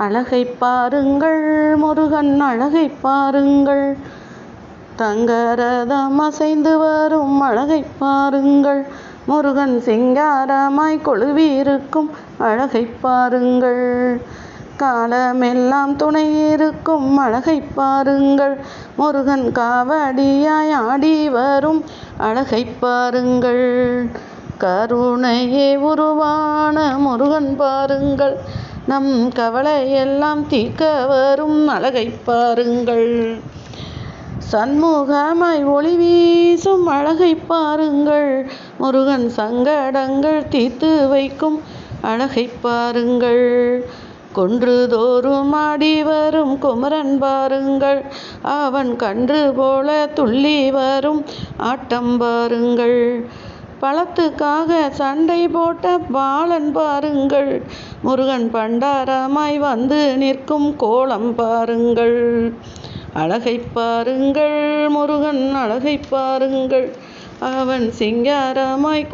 அழகை பாருங்கள் முருகன் அழகை பாருங்கள். தங்கரதம் அசைந்து வரும் அழகை பாருங்கள். முருகன் சிங்காரமாய் கொழுவியிருக்கும் அழகை பாருங்கள். காலமெல்லாம் துணை இருக்கும் அழகை பாருங்கள். முருகன் காவடியாய் ஆடி வரும் அழகை பாருங்கள். கருணையே உருவான முருகன் பாருங்கள். நம் கவலையெல்லாம் தீர்க்க வரும் அழகை பாருங்கள். சண்முகமாய் ஒளி வீசும் அழகை பாருங்கள். முருகன் சங்கடங்கள் தீர்த்து வைக்கும் அழகை பாருங்கள். கொன்றுதோறும் ஆடி வரும் குமரன் பாருங்கள். அவன் கன்று போல துள்ளி வரும் ஆட்டம் பாருங்கள். பழத்துக்காக சண்டை போட்ட பாலன் பாருங்கள். முருகன் பண்டாரமாய் வந்து நிற்கும் கோலம் பாருங்கள். அழகை பாருங்கள் முருகன் அழகை பாருங்கள். அவன் சிங்காரமாய்